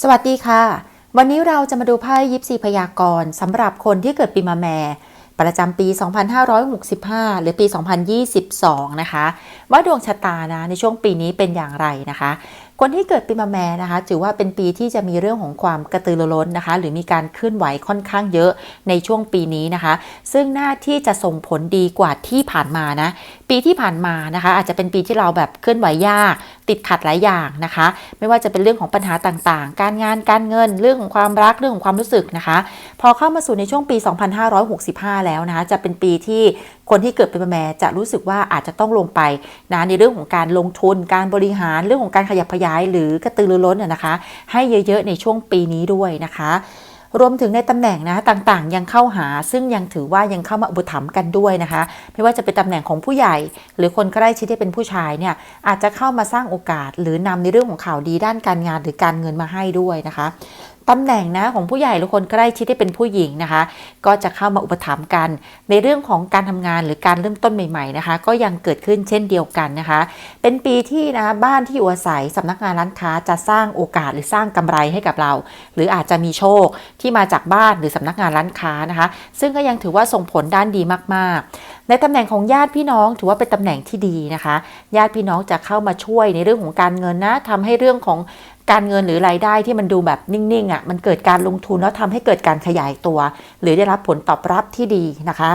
สวัสดีค่ะ วันนี้เราจะมาดูไพ่ยิปซีพยากรณ์สำหรับคนที่เกิดปีมะแม่ ประจำปี 2565 หรือปี 2022 นะคะ ว่าดวงชะตานะในช่วงปีนี้เป็นอย่างไรนะคะ คนที่เกิดปีมะแม่นะคะ ถือว่าเป็นปีที่จะมีเรื่องของความกระตือรือร้นนะคะ หรือมีการเคลื่อนไหวค่อนข้างเยอะในช่วงปีนี้นะคะ ซึ่งหน้าที่จะส่งผลดีกว่าที่ผ่านมานะ ปีที่ผ่านมานะคะ อาจจะเป็นปีที่เราแบบเคลื่อนไหวยาก ติดขัดหลายอย่างนะคะ ไม่ว่าจะเป็นเรื่องของปัญหาต่างๆ การงานการเงินเรื่องของความรักเรื่องของความรู้สึกนะคะ พอเข้ามาสู่ในช่วงปี 2565 แล้วนะคะจะเป็นปีที่คนที่เกิดเป็นมะแม่จะรู้สึกว่าอาจจะต้องลงไปนะในเรื่องของการลงทุน การบริหารเรื่องของการขยับขยายหรือกระตือรือร้นนะนะคะ ให้เยอะๆในช่วงปีนี้ด้วยนะคะ รวมถึงในตำแหน่งนะต่างๆ ยังเข้าหาซึ่งยังถือว่ายังเข้ามาอุปถัมภ์กันด้วยนะคะ ไม่ว่าจะเป็นตำแหน่งของผู้ใหญ่ หรือคนใกล้ชิดที่เป็นผู้ชายเนี่ยอาจจะเข้ามาสร้างโอกาส หรือนำในเรื่องของข่าวดีด้านการงานหรือการเงินมาให้ด้วยนะคะ ตำแหน่งนะของผู้ใหญ่หรือคนใกล้ชิดที่เป็นผู้หญิงนะคะ ก็จะเข้ามาอุปถัมภ์กัน ในเรื่องของการทำงานหรือการเริ่มต้นใหม่ๆนะคะ ก็ยังเกิดขึ้นเช่นเดียวกันนะคะ เป็นปีที่นะบ้านที่อยู่อาศัยสำนักงานร้านค้าจะสร้างโอกาสหรือสร้างกำไรให้กับเรา หรืออาจจะมีโชคที่มาจากบ้านหรือสำนักงานร้านค้านะคะ ซึ่งก็ยังถือว่าส่งผลด้านดีมากๆ ในตำแหน่งของญาติพี่น้องถือว่าเป็นตำแหน่งที่ดีนะคะ ญาติพี่น้องจะเข้ามาช่วยในเรื่องของการเงินนะทำให้เรื่องของ การเงินหรือรายได้ที่มันดูแบบนิ่งๆอะ่ะมันเกิดการลงทุนแล้วทำให้เกิดการขยายตัว หรือได้รับผลตอบรับที่ดีนะคะ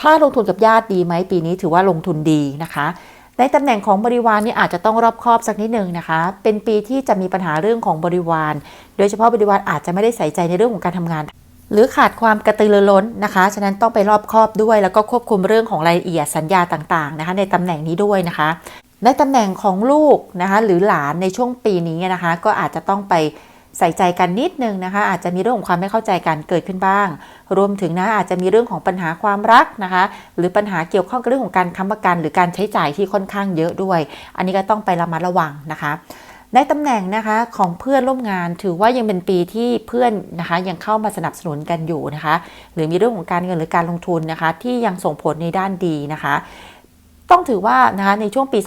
ถ้าลงทุนกับญาติดีไหมปีนี้ถือว่าลงทุนดีนะคะในตำแหน่งของบริวารนี่อาจจะต้องรอบคอบสักนิดนึงนะคะ เป็นปีที่จะมีปัญหาเรื่องของบริวาร โดยเฉพาะบริวารอาจจะไม่ได้ใส่ใจในเรื่องของการทำงาน หรือขาดความกระตือรือร้นนะคะ ฉะนั้นต้องไปรอบคอบด้วย แล้วก็ควบคุมเรื่องของรายละเอียดสัญญาต่างๆนะคะ ในตำแหน่งนี้ด้วยนะคะ ในตำแหน่งของลูกนะคะหรือหลานในช่วงปีนี้นะคะ ก็อาจจะต้องไปใส่ใจกันนิดนึงนะคะ อาจจะมีเรื่องของความไม่เข้าใจกันเกิดขึ้นบ้าง รวมถึงนะอาจจะมีเรื่องของปัญหาความรักนะคะ หรือปัญหาเกี่ยวข้องกับเรื่องของการค้ำประกัน หรือการใช้จ่ายที่ค่อนข้างเยอะด้วย อันนี้ก็ต้องไประมัดระวังนะคะในตำแหน่งนะคะของเพื่อนร่วมงานถือว่ายังเป็นปีที่เพื่อนนะคะยังเข้ามาสนับสนุนกันอยู่นะคะ หรือมีเรื่องของการเงินหรือการลงทุนนะคะ ที่ยังส่งผลในด้านดีนะคะ ต้องถือว่านะคะในช่วงปี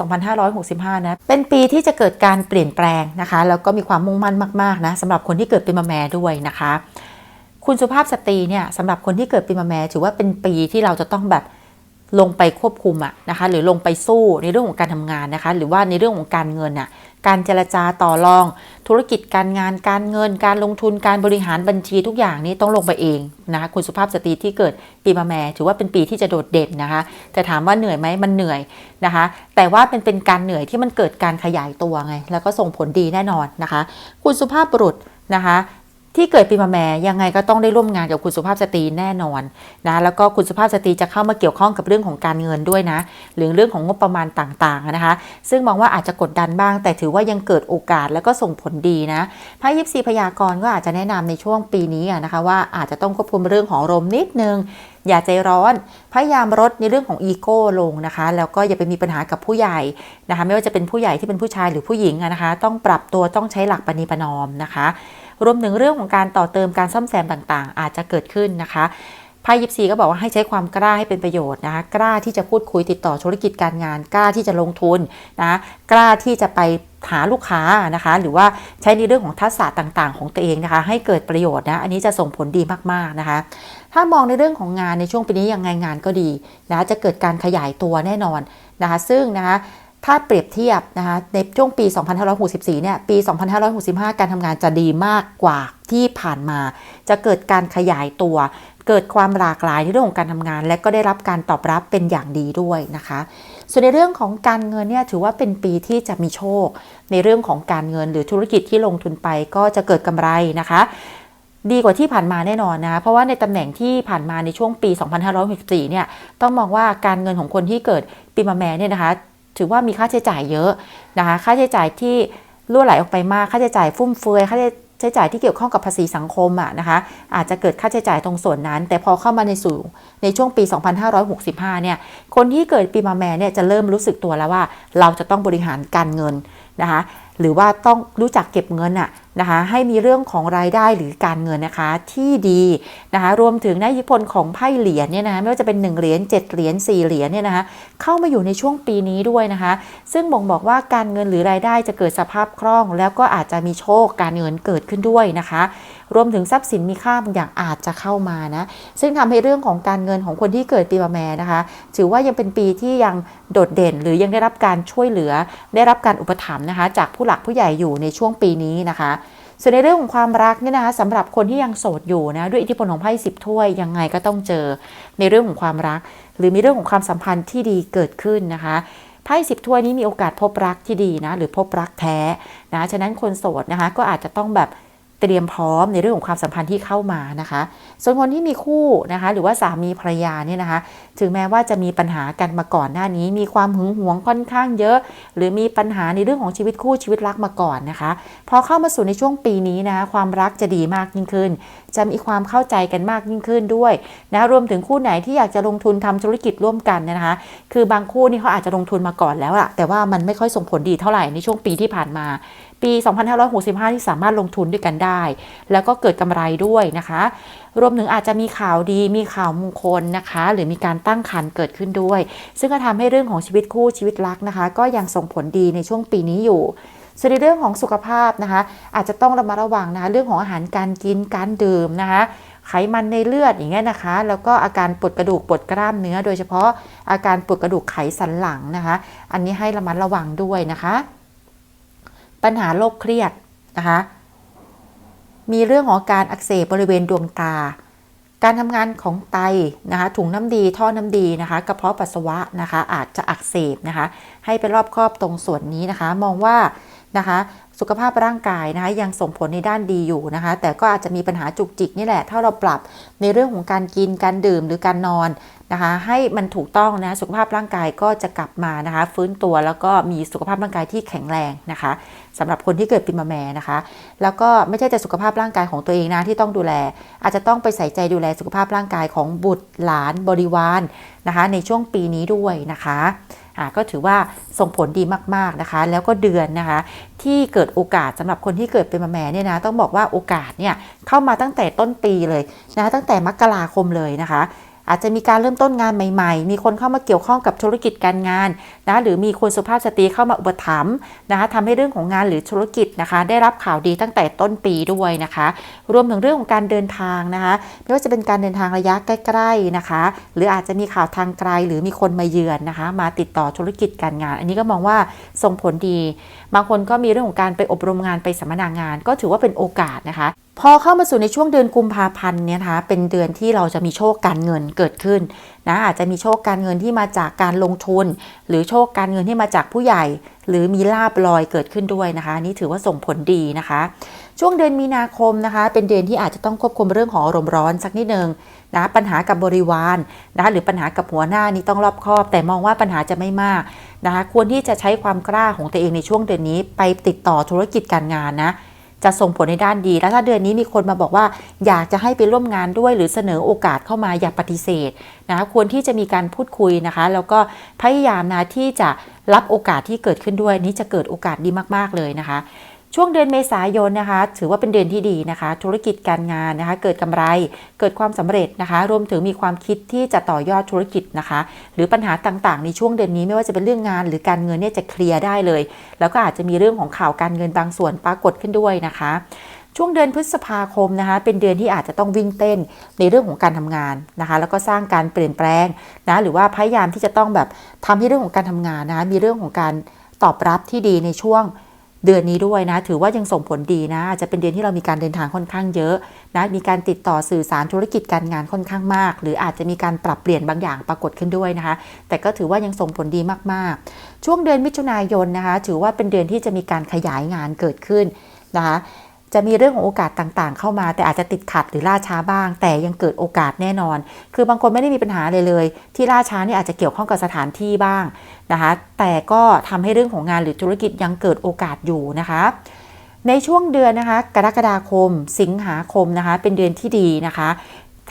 2565 นะ เป็นปีที่จะเกิดการเปลี่ยนแปลงนะคะ แล้วก็มีความมุ่งมั่นมาก ๆ นะสำหรับคนที่เกิดเป็นมะแม่ด้วยนะคะ คุณสุภาพสตรีเนี่ยสำหรับคนที่เกิดเป็นมะแม่ถือว่าเป็นปีที่เราจะต้องแบบ ลงไปควบคุมอะนะคะ หรือลงไปสู้ในเรื่องของการทำงานนะคะ หรือว่าในเรื่องของการเงินอะการเจรจาต่อรอง ธุรกิจการงานการเงิน การลงทุนการบริหารบัญชีทุกอย่างนี้ต้องลงไปเองนะคะคุณสุภาพสตรีที่เกิดปีมะแม่ถือว่าเป็นปีที่จะโดดเด่นนะคะแต่ถามว่าเหนื่อยไหมมันเหนื่อยนะคะ แต่ว่าเป็นเป็นการเหนื่อยที่มันเกิดการขยายตัวไง แล้วก็ส่งผลดีแน่นอนนะคะ คุณสุภาพบุรุษนะคะ ที่เกิดปีมะแม่ยังไงก็ต้องได้ร่วมงานกับคุณสุภาพสตรีแน่นอนนะแล้วก็คุณสุภาพสตรีจะเข้ามาเกี่ยวข้องกับเรื่องของการเงินด้วยนะหรือเรื่องของงบประมาณต่างๆนะคะ ซึ่งมองว่าอาจจะกดดันบ้าง แต่ถือว่ายังเกิดโอกาสแล้วก็ส่งผลดีนะไพ่ยิปซีพยากรณ์ก็อาจจะแนะนำในช่วงปีนี้นะคะว่าอาจจะต้องควบคุมเรื่องของอารมนิดนึงอย่าใจร้อน พยายามลดในเรื่องของอีโก้ลงนะคะ แล้วก็อย่าไปมีปัญหากับผู้ใหญ่นะคะ ไม่ว่าจะเป็นผู้ใหญ่ที่เป็นผู้ชายหรือผู้หญิงนะคะ ต้องปรับตัวต้องใช้หลักปณิประนอมนะคะ รวมถึงเรื่องของการต่อเติมการซ่อมแซมต่างๆ อาจจะเกิดขึ้นนะคะไพ่ยิปซีก็บอกว่าให้ใช้ความกล้าให้เป็นประโยชน์นะคะกล้าที่จะพูดคุยติดต่อธุรกิจการงาน กล้าที่จะลงทุนนะกล้าที่จะไปหาลูกค้านะคะ หรือว่าใช้ในเรื่องของทักษะต่างๆ ของตัวเองนะคะ ให้เกิดประโยชน์นะอันนี้จะส่งผลดีมากๆนะคะ ถ้ามองในเรื่องของงานในช่วงปีนี้ยังไงงานก็ดีนะจะเกิดการขยายตัวแน่นอนนะคะ ซึ่งนะคะ ถ้าเปรียบเทียบนะคะในช่วงปี 2564 เนี่ย ปี 2565 การทำงานจะดีมากกว่าที่ผ่านมา จะเกิดการขยายตัว เกิดความหลากหลายในเรื่องของการทำงาน และก็ได้รับการตอบรับเป็นอย่างดีด้วยนะคะ ส่วนในเรื่องของการเงินเนี่ยถือว่าเป็นปีที่จะมีโชค ในเรื่องของการเงินหรือธุรกิจที่ลงทุนไปก็จะเกิดกำไรนะคะดีกว่าที่ผ่านมาแน่นอนนะ เพราะว่าในตำแหน่งที่ผ่านมาในช่วงปี 2564 เนี่ย ต้องมองว่าการเงินของคนที่เกิดปีมะแม่เนี่ยนะคะ ถือว่ามีค่าใช้จ่ายเยอะนะคะค่าใช้จ่ายที่ล่วไหลออกไปมากค่าใช้จ่ายฟุ่มเฟือยค่าใช้จ่ายที่เกี่ยวข้องกับภาษีสังคมอะนะคะอาจจะเกิดค่าใช้จ่ายตรงส่วนนั้น แต่พอเข้ามาในสู่ในช่วงปี 2565 เนี่ยคนที่เกิดปีมะแม่เนี่ยจะเริ่มรู้สึกตัวแล้วว่าเราจะต้องบริหารการเงินนะคะ หรือว่าต้องรู้จักเก็บเงินอะนะคะให้มีเรื่องของรายได้หรือการเงินนะคะที่ดีนะคะรวมถึงนอิทธิพลของไพ่เหรียญเนี่ยนะคะไม่ว่าจะเป็น1เหรียญ7เหรียญ4เหรียญเนี่ยนะคะเข้ามาอยู่ในช่วงปีนี้ด้วยนะคะ ซึ่งบ่งบอกว่าการเงินหรือรายได้จะเกิดสภาพคล่อง แล้วก็อาจจะมีโชคการเงินเกิดขึ้นด้วยนะคะ รวมถึงทรัพย์สินมีค่าบางอย่างอาจจะเข้ามานะซึ่งทำให้เรื่องของการเงินของคนที่เกิดปีมะแม่นะคะ ถือว่ายังเป็นปีที่ยังโดดเด่น หรือยังได้รับการช่วยเหลือ ได้รับการอุปถัมภ์นะคะจากผู้หลักผู้ใหญ่อยู่ในช่วงปีนี้นะคะ ส่วนในเรื่องของความรักเนี่ยนะคะสำหรับคนที่ยังโสดอยู่นะด้วยอิทธิพลของไพ่สิบถ้วยยังไงก็ต้องเจอในเรื่องของความรัก หรือมีเรื่องของความสัมพันธ์ที่ดีเกิดขึ้นนะคะไพ่สิบถ้วยนี้มีโอกาสพบรักที่ดีนะหรือพบรักแท้นะฉะนั้นคนโสดนะคะก็อาจจะต้องแบบ เตรียมพร้อมในเรื่องของความสัมพันธ์ที่เข้ามานะคะ ส่วนคนที่มีคู่นะคะ หรือว่าสามีภรรยาเนี่ยนะคะ ถึงแม้ว่าจะมีปัญหากันมาก่อนหน้านี้ มีความหึงหวงค่อนข้างเยอะ หรือมีปัญหาในเรื่องของชีวิตคู่ชีวิตรักมาก่อนนะคะพอเข้ามาสู่ในช่วงปีนี้นะความรักจะดีมากยิ่งขึ้น จะมีความเข้าใจกันมากยิ่งขึ้นด้วยนะรวมถึงคู่ไหนที่อยากจะลงทุนทำธุรกิจร่วมกันนะคะ คือบางคู่นี่เขาอาจจะลงทุนมาก่อนแล้วละแต่ว่ามันไม่ค่อยส่งผลดีเท่าไหร่ในช่วงปีที่ผ่านมา ปี 2565 ที่สามารถลงทุนด้วยกันได้ แล้วก็เกิดกำไรด้วยนะคะ รวมถึงอาจจะมีข่าวดีมีข่าวมงคลนะคะ หรือมีการตั้งครรภ์เกิดขึ้นด้วย ซึ่งก็ทำให้เรื่องของชีวิตคู่ชีวิตรักนะคะ ก็ยังส่งผลดีในช่วงปีนี้อยู่ส่วนในเรื่องของสุขภาพนะคะ อาจจะต้องระมัดระวังนะคะเรื่องของอาหารการกินการดื่มนะคะ ไขมันในเลือดอย่างเงี้ยนะคะ แล้วก็อาการปวดกระดูกปวดกล้ามเนื้อ โดยเฉพาะอาการปวดกระดูกไขสันหลังนะคะ อันนี้ให้ระมัดระวังด้วยนะคะ ปัญหาโรคเครียดนะคะ มีเรื่องของการอักเสบบริเวณดวงตา การทำงานของไตนะคะ ถุงน้ำดีท่อน้ำดีนะคะ กระเพาะปัสสาวะนะคะ อาจจะอักเสบนะคะ ให้ไปรอบครอบตรงส่วนนี้นะคะ มองว่านะคะ สุขภาพร่างกายนะคะยังส่งผลในด้านดีอยู่นะคะ แต่ก็อาจจะมีปัญหาจุกจิกนี่แหละ ถ้าเราปรับในเรื่องของการกินการดื่มหรือการนอนนะคะให้มันถูกต้องนะสุขภาพร่างกายก็จะกลับมานะคะฟื้นตัวแล้วก็มีสุขภาพร่างกายที่แข็งแรงนะคะสำหรับคนที่เกิดปีมะแม่นะคะ แล้วก็ไม่ใช่แต่สุขภาพร่างกายของตัวเองนะที่ต้องดูแล อาจจะต้องไปใส่ใจดูแลสุขภาพร่างกายของบุตรหลานบริวารนะคะในช่วงปีนี้ด้วยนะคะ ก็ถือว่าส่งผลดีมากๆนะคะ แล้วก็เดือนนะคะ ที่เกิดโอกาสสำหรับคนที่เกิดเป็นมาแม่เนี่ยนะต้องบอกว่าโอกาสเนี่ยเข้ามาตั้งแต่ต้นปีเลยนะตั้งแต่มกราคมเลยนะคะ อาจจะมีการเริ่มต้นงานใหม่ ๆ มีคนเข้ามาเกี่ยวข้องกับธุรกิจการงานนะหรือมีคนสุภาพสตรีเข้ามาอุปถัมภ์นะคะทำให้เรื่องของงานหรือธุรกิจนะคะ ได้รับข่าวดีตั้งแต่ต้นปีด้วยนะคะ รวมถึงเรื่องของการเดินทางนะคะ ไม่ว่าจะเป็นการเดินทางระยะใกล้ๆนะคะ หรืออาจจะมีข่าวทางไกลหรือมีคนมาเยือนนะคะ มาติดต่อธุรกิจการงาน อันนี้ก็มองว่าส่งผลดี บางคนก็มีเรื่องของการไปอบรมงานไปสัมมนางาน ก็ถือว่าเป็นโอกาสนะคะ พอเข้ามาสู่ในช่วงเดือนกุมภาพันธ์เนี่ยนะคะเป็นเดือนที่เราจะมีโชคการเงินเกิดขึ้นนะอาจจะมีโชคการเงินที่มาจากการลงทุน หรือโชคการเงินที่มาจากผู้ใหญ่ หรือมีลาบลอยเกิดขึ้นด้วยนะคะนี่ถือว่าส่งผลดีนะคะ ช่วงเดือนมีนาคมนะคะ เป็นเดือนที่อาจจะต้องควบคุมเรื่องของอารมณ์ร้อนสักนิดนึงนะปัญหากับบริวารนะคะหรือปัญหากับหัวหน้านี้ต้องรอบคอบ แต่มองว่าปัญหาจะไม่มากนะคะควรที่จะใช้ความกล้าของตัวเองในช่วงเดือนนี้ไปติดต่อธุรกิจการงานนะ จะส่งผลในด้านดี แล้วถ้าเดือนนี้มีคนมาบอกว่า อยากจะให้ไปร่วมงานด้วย หรือเสนอโอกาสเข้ามาอย่าปฏิเสธนะคะควรที่จะมีการพูดคุยนะคะ แล้วก็พยายามนะที่จะรับโอกาสที่เกิดขึ้นด้วยนี้จะเกิดโอกาสดีมาก ๆ เลยนะคะ ช่วงเดือนเมษายนนะคะ ถือว่าเป็นเดือนที่ดีนะคะ ธุรกิจการงานนะคะ เกิดกำไร เกิดความสำเร็จนะคะ รวมถึงมีความคิดที่จะต่อยอดธุรกิจนะคะ หรือปัญหาต่างๆ ในช่วงเดือนนี้ไม่ว่าจะเป็นเรื่องงาน หรือการเงินเนี่ยจะเคลียร์ได้เลย แล้วก็อาจจะมีเรื่องของข่าวการเงินบางส่วนปรากฏขึ้นด้วยนะคะช่วงเดือนพฤษภาคมนะคะ เป็นเดือนที่อาจจะต้องวิ่งเต้นในเรื่องของการทำงานนะคะ แล้วก็สร้างการเปลี่ยนแปลงนะหรือว่าพยายามที่จะต้องแบบทำให้เรื่องของการทำงานนะคะมีเรื่องของการตอบรับที่ดีในช่วง เดือนนี้ด้วยนะ ถือว่ายังส่งผลดีนะอาจจะเป็นเดือนที่เรามีการเดินทางค่อนข้างเยอะนะมีการติดต่อสื่อสารธุรกิจการงานค่อนข้างมาก หรืออาจจะมีการปรับเปลี่ยนบางอย่างปรากฏขึ้นด้วยนะคะ แต่ก็ถือว่ายังส่งผลดีมากๆ ช่วงเดือนมิถุนายนนะคะ ถือว่าเป็นเดือนที่จะมีการขยายงานเกิดขึ้นนะคะ จะมีเรื่องของโอกาสต่างๆ เข้ามา แต่อาจจะติดขัดหรือล่าช้าบ้าง แต่ยังเกิดโอกาสแน่นอน คือบางคนไม่ได้มีปัญหาเลยเลย ที่ล่าช้านี่อาจจะเกี่ยวข้องกับสถานที่บ้างนะคะ แต่ก็ทำให้เรื่องของงานหรือธุรกิจยังเกิดโอกาสอยู่นะคะ ในช่วงเดือนนะคะ กรกฎาคม สิงหาคมนะคะ เป็นเดือนที่ดีนะคะ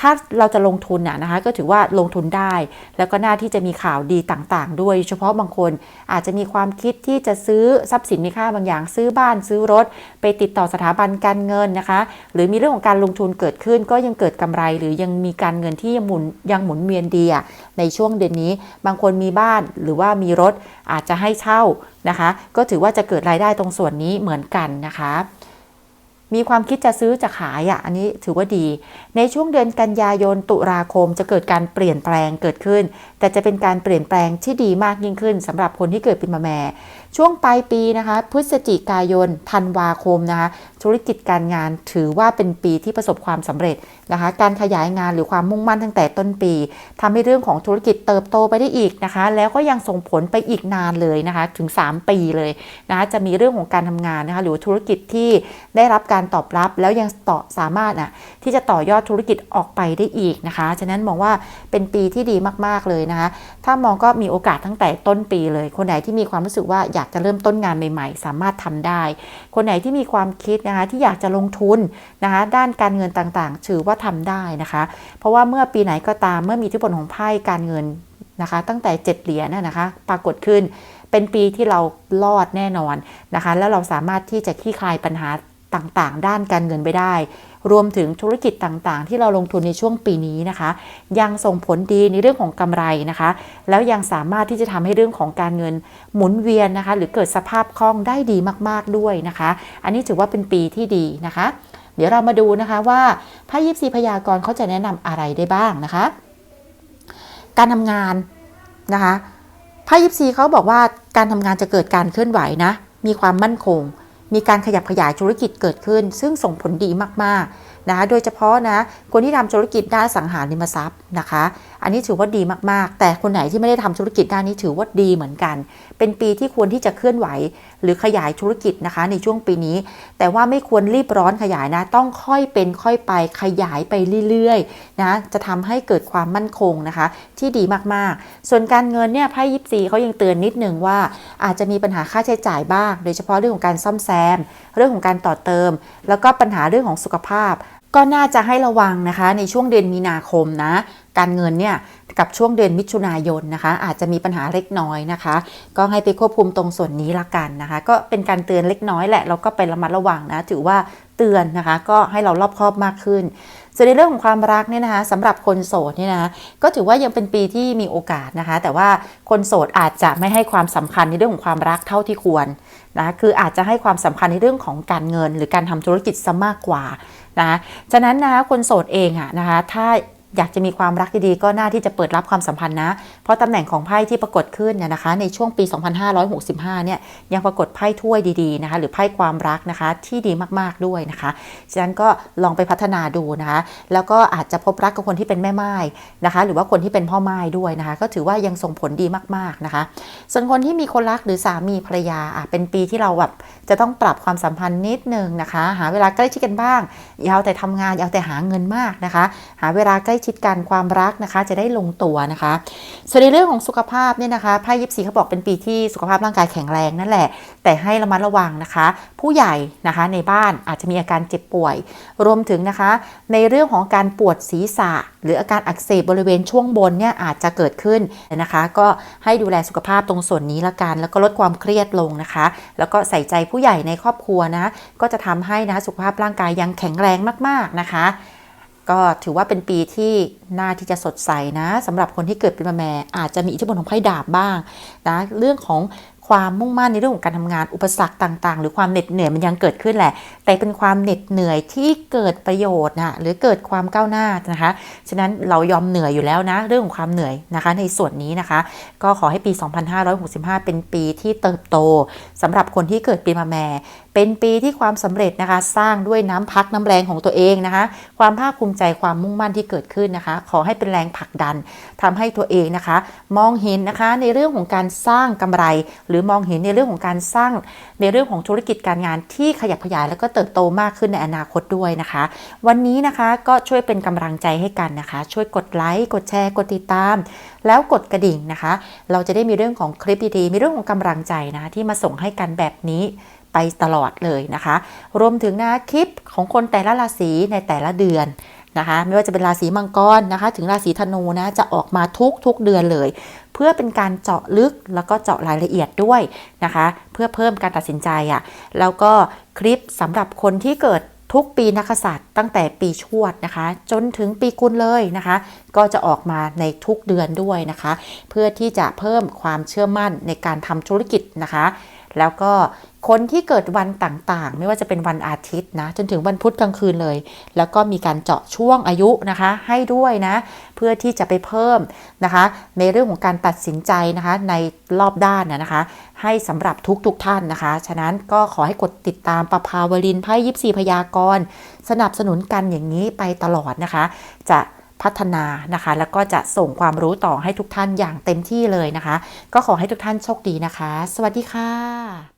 ถ้าเราจะลงทุนน่ะนะคะก็ถือว่าลงทุนได้ แล้วก็น่าที่จะมีข่าวดีต่างๆ ด้วย เฉพาะบางคนอาจจะมีความคิดที่จะซื้อทรัพย์สินมีค่าบางอย่าง ซื้อบ้านซื้อรถ ไปติดต่อสถาบันการเงินนะคะ หรือมีเรื่องของการลงทุนเกิดขึ้น ก็ยังเกิดกำไร หรือยังมีการเงินที่ยังหมุนยังหมุนเวียนดีอะในช่วงเดือนนี้ บางคนมีบ้านหรือว่ามีรถอาจจะให้เช่านะคะ ก็ถือว่าจะเกิดรายได้ตรงส่วนนี้เหมือนกันนะคะ มีความคิดจะซื้อจะขายอะอันนี้ถือว่าดี ในช่วงเดือนกันยายนตุลาคมจะเกิดการเปลี่ยนแปลงเกิดขึ้น แต่จะเป็นการเปลี่ยนแปลงที่ดีมากยิ่งขึ้นสำหรับคนที่เกิดเป็นมะแม่ช่วงปลายปีนะคะ พฤศจิกายนธันวาคมนะคะ ธุรกิจการงานถือว่าเป็นปีที่ประสบความสำเร็จนะคะ การขยายงานหรือความมุ่งมั่นตั้งแต่ต้นปีทำให้เรื่องของธุรกิจเติบโตไปได้อีกนะคะ แล้วก็ยังส่งผลไปอีกนานเลยนะคะ ถึง 3 ปีเลยนะคะจะมีเรื่องของการทำงานนะคะ หรือธุรกิจที่ได้รับการตอบรับแล้วยังต่อสามารถนะที่จะต่อยอดธุรกิจออกไปได้อีกนะคะ ฉะนั้นมองว่าเป็นปีที่ดีมากๆเลยนะคะ ถ้ามองก็มีโอกาสตั้งแต่ต้นปีเลย คนไหนที่มีความรู้สึกว่าอยากจะเริ่มต้นงานใหม่ๆ สามารถทำได้ คนไหนที่มีความคิดนะคะที่อยากจะลงทุนนะคะด้านการเงินต่างๆ ถือว่าทำได้นะคะ เพราะว่าเมื่อปีไหนก็ตามเมื่อมีอิทธิพลของไพ่การเงินนะคะ ตั้งแต่ 7 เหรียญน่ะนะคะ ปรากฏขึ้นเป็นปีที่เรารอดแน่นอนนะคะ แล้วเราสามารถที่จะคลี่คลายปัญหา ต่างๆ ด้านการเงินไปได้ รวมถึงธุรกิจต่างๆ ที่เราลงทุนในช่วงปีนี้นะคะ ยังส่งผลดีในเรื่องของกำไรนะคะ แล้วยังสามารถที่จะทำให้เรื่องของการเงินหมุนเวียนนะคะ หรือเกิดสภาพคล่องได้ดีมากๆด้วยนะคะ อันนี้ถือว่าเป็นปีที่ดีนะคะ เดี๋ยวเรามาดูนะคะว่าไพ่ยิปซีพยากรณ์เขาจะแนะนำอะไรได้บ้างนะคะ การทำงานนะคะไพ่ยิปซีเขาบอกว่าการทำงานจะเกิดการเคลื่อนไหวนะ มีความมั่นคง มีการขยับขยายธุรกิจเกิดขึ้น ซึ่งส่งผลดีมากๆนะคะโดยเฉพาะนะคนที่ทำธุรกิจด้านสังหาริมทรัพย์นะคะ อันนี้ถือว่าดีมากๆ แต่คนไหนที่ไม่ได้ทำธุรกิจด้านนี้ถือว่าดีเหมือนกัน เป็นปีที่ควรที่จะเคลื่อนไหว หรือขยายธุรกิจนะคะ ในช่วงปีนี้ แต่ว่าไม่ควรรีบร้อนขยายนะ ต้องค่อยเป็นค่อยไปขยายไปเรื่อยๆนะจะทำให้เกิดความมั่นคงนะคะ ที่ดีมากๆ ส่วนการเงินเนี่ยไพ่ยิปซีเขายังเตือนนิดนึงว่า อาจจะมีปัญหาค่าใช้จ่ายบ้าง โดยเฉพาะเรื่องของการซ่อมแซม เรื่องของการต่อเติม แล้วก็ปัญหาเรื่องของสุขภาพ ก็น่าจะให้ระวังนะคะในช่วงเดือนมีนาคมนะ การเงินเนี่ยกับช่วงเดือนมิถุนายนนะคะ อาจจะมีปัญหาเล็กน้อยนะคะ ก็ให้ไปควบคุมตรงส่วนนี้ละกันนะคะ ก็เป็นการเตือนเล็กน้อยแหละเราก็ไประมัดระวังนะ ถือว่าเตือนนะคะ ก็ให้เรารอบคอบมากขึ้นส่วนในเรื่องของความรักเนี่ยนะคะสำหรับคนโสดเนี่ยนะก็ถือว่ายังเป็นปีที่มีโอกาสนะคะ แต่ว่าคนโสดอาจจะไม่ให้ความสำคัญในเรื่องของความรักเท่าที่ควรนะคืออาจจะให้ความสำคัญในเรื่องของการเงิน หรือการทำธุรกิจซะมากกว่า นะคะฉะนั้นนะคะคนโสดเองอะนะคะถ้า อยากจะมีความรักดีๆ ก็น่าที่จะเปิดรับความสัมพันธ์นะ เพราะตำแหน่งของไพ่ที่ปรากฏขึ้นเนี่ยนะคะ ในช่วงปี 2565 เนี่ยยังปรากฏไพ่ถ้วยดีๆนะคะ หรือไพ่ความรักนะคะที่ดีมากๆด้วยนะคะฉะนั้นก็ลองไปพัฒนาดูนะคะ แล้วก็อาจจะพบรักกับคนที่เป็นแม่ไม้นะคะ หรือว่าคนที่เป็นพ่อไม้ด้วยนะคะ ก็ถือว่ายังส่งผลดีมากๆนะคะ ส่วนคนที่มีคนรักหรือสามีภรรยาอะเป็นปีที่เราแบบจะต้องปรับความสัมพันธ์นิดนึงนะคะ หาเวลาใกล้ชิดกันบ้างอยาวแต่ทำงานอยาวแต่หาเงินมากนะคะ หาเวลาใกล้ชิดกันความรักนะคะ จะได้ลงตัวนะคะ ส่วนในเรื่องของสุขภาพเนี่ยนะคะไพ่ยิปซีเขาบอกเป็นปีที่สุขภาพร่างกายแข็งแรงนั่นแหละ แต่ให้ระมัดระวังนะคะ ผู้ใหญ่นะคะในบ้านอาจจะมีอาการเจ็บป่วย รวมถึงนะคะ ในเรื่องของการปวดศีรษะ หรืออาการอักเสบบริเวณช่วงบนเนี่ยอาจจะเกิดขึ้นนะคะ ก็ให้ดูแลสุขภาพตรงส่วนนี้ละกัน แล้วก็ลดความเครียดลงนะคะ แล้วก็ใส่ใจผู้ใหญ่ในครอบครัวนะก็จะทำให้นะสุขภาพร่างกายยังแข็งแรงมาก ๆนะคะ ก็ถือว่าเป็นปีที่น่าที่จะสดใสนะสำหรับคนที่เกิดเป็นมะแม่อาจจะมีอิทธิพลของไพ่ดาบบ้างนะเรื่องของความมุ่งมั่นในเรื่องของการทำงานอุปสรรคต่างๆ หรือความเหน็ดเหนื่อยมันยังเกิดขึ้นแหละ แต่เป็นความเหน็ดเหนื่อยที่เกิดประโยชน์นะหรือเกิดความก้าวหน้านะคะฉะนั้นเรายอมเหนื่อยอยู่แล้วนะ เรื่องของความเหนื่อยนะคะ ในส่วนนี้นะคะ ก็ขอให้ปี 2565 เป็นปีที่เติบโตสำหรับคนที่เกิดปีมะแม่ เป็นปีที่ความสำเร็จนะคะ สร้างด้วยน้ำพักน้ำแรงของตัวเองนะคะ ความภาคภูมิใจความมุ่งมั่นที่เกิดขึ้นนะคะ ขอให้เป็นแรงผลักดันทำให้ตัวเองนะคะ มองเห็นนะคะในเรื่องของการสร้างกำไร หรือมองเห็นในเรื่องของการสร้างในเรื่องของธุรกิจการงานที่ขยับขยาย แล้วก็เติบโตมากขึ้นในอนาคตด้วยนะคะ วันนี้นะคะก็ช่วยเป็นกำลังใจให้กันนะคะ ช่วยกดไลค์กดแชร์กดติดตาม แล้วกดกระดิ่งนะคะ เราจะได้มีเรื่องของคลิปดีๆมีเรื่องของกำลังใจนะที่มาส่งให้กันแบบนี้ ไปตลอดเลยนะคะ รวมถึงนะคลิปของคนแต่ละราศีในแต่ละเดือนนะคะ ไม่ว่าจะเป็นราศีมังกรนะคะ ถึงราศีธนูนะจะออกมาทุกทุกเดือนเลย เพื่อเป็นการเจาะลึกแล้วก็เจาะรายละเอียดด้วยนะคะ เพื่อเพิ่มการตัดสินใจอะ่ะแล้วก็คลิปสำหรับคนที่เกิดทุกปีนักกษัตริย์ตั้งแต่ปีชวดนะคะ จนถึงปีกุลเลยนะคะ ก็จะออกมาในทุกเดือนด้วยนะคะ เพื่อที่จะเพิ่มความเชื่อมั่นในการทำธุรกิจนะคะ แล้วก็คนที่เกิดวันต่างๆ ไม่ว่าจะเป็นวันอาทิตย์นะ จนถึงวันพุธกลางคืนเลย แล้วก็มีการเจาะช่วงอายุนะคะ ให้ด้วยนะ เพื่อที่จะไปเพิ่มนะคะ ในเรื่องของการตัดสินใจนะคะ ในรอบด้านนะคะ ให้สำหรับทุกๆทท่านนะคะ ฉะนั้นก็ขอให้กดติดตามประภาวลินไพ่ยิปซีพยากรณ์สนับสนุนกันอย่างนี้ไปตลอดนะคะ จะ พัฒนานะคะ แล้วก็จะส่งความรู้ต่อให้ทุกท่านอย่างเต็มที่เลยนะคะ ก็ขอให้ทุกท่านโชคดีนะคะ สวัสดีค่ะ